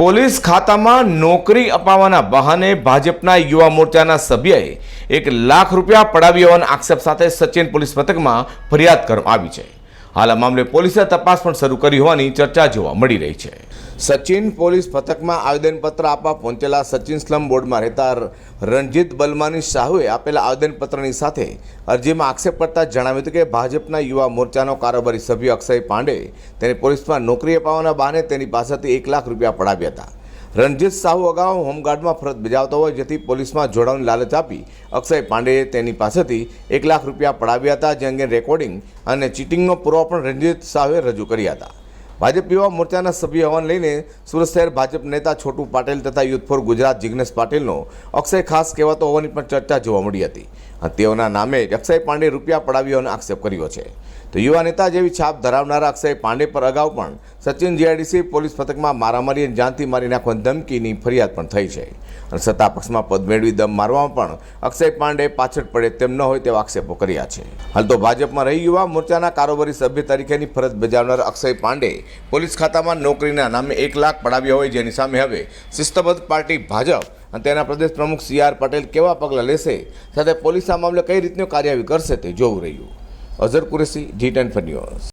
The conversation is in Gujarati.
પોલીસ ખાતામાં નોકરી અપાવવાના બહાને ભાજપના યુવા મોરચાના સભ્યએ એક લાખ રૂપિયા પડાવી હોવાના આક્ષેપ સાથે સચિન પોલીસ મથકમાં ફરિયાદ કરવામાં આવી છે. હાલ આ મામલે પોલીસે તપાસ પણ શરૂ કરી હોવાની ચર્ચા જોવા મળી રહી છે. સચિન પોલીસ પથકમાં આવેદનપત્ર આપવા પહોંચેલા સચિન સ્લમ બોર્ડમાં રહેતા રણજીત બલમાની શાહુએ આપેલા આવેદનપત્રની સાથે અરજીમાં આક્ષેપ કરતા જણાવ્યું હતું કે ભાજપના યુવા મોરચાનો કારોબારી સભ્ય અક્ષય પાંડે તેને પોલીસમાં નોકરી અપાવવાના બહાને તેની પાસેથી એક લાખ રૂપિયા પડાવ્યા હતા. રણજીત સાહુ અગાઉ હોમગાર્ડમાં ફરજ બજાવતો હોય જેથી પોલીસમાં જોડાવાની લાલચ આપી અક્ષય પાંડેએ તેની પાસેથી એક લાખ રૂપિયા પડાવ્યા હતા, જે અંગે રેકોર્ડિંગ અને ચીટિંગનો પુરાવો પણ રણજીત સાહુએ રજૂ કર્યા હતા. ભાજપ યુવા મોરચાના સભ્ય હવન લઈને સુરત શહેર ભાજપ નેતા છોટુ પાટેલ તથા યુથ ફોર ગુજરાત જિગ્નેશ પાટીલનો અક્ષય ખાસ કહેવાતો હોવાની પણ ચર્ચા જોવા મળી હતી. તેઓના નામે જ અક્ષય પાંડે રૂપિયા પડાવી આક્ષેપ કર્યો છે. તો યુવા નેતા જેવી છાપ ધરાવનારા અક્ષય પાંડે પર અગાઉ પણ સચિન જીઆઈડીસી પોલીસ પથકમાં મારામારી અને જાનથી મારી નાખવાની ધમકીની ફરિયાદ પણ થઈ છે. અને સત્તા પક્ષમાં પદ મેળવી દમ મારવામાં પણ અક્ષય પાંડે પાછળ પડે તેમ ન હોય તેવા આક્ષેપો કર્યા છે. હાલ તો ભાજપમાં રહી યુવા મોરચાના કારોબારી સભ્ય તરીકેની ફરજ બજાવનાર અક્ષય પાંડે પોલીસ ખાતામાં નોકરીના નામે એક લાખ પડાવ્યા હોય જેની સામે હવે શિસ્તબદ્ધ પાર્ટી ભાજપ અને તેના પ્રદેશ પ્રમુખ સી આર પટેલ કેવા પગલાં લેશે? સાથે પોલીસ આ મામલે કઈ રીતનું કાર્યવાહી કરશે તે જોવું રહ્યું. Azhar Qureshi, G ten for news.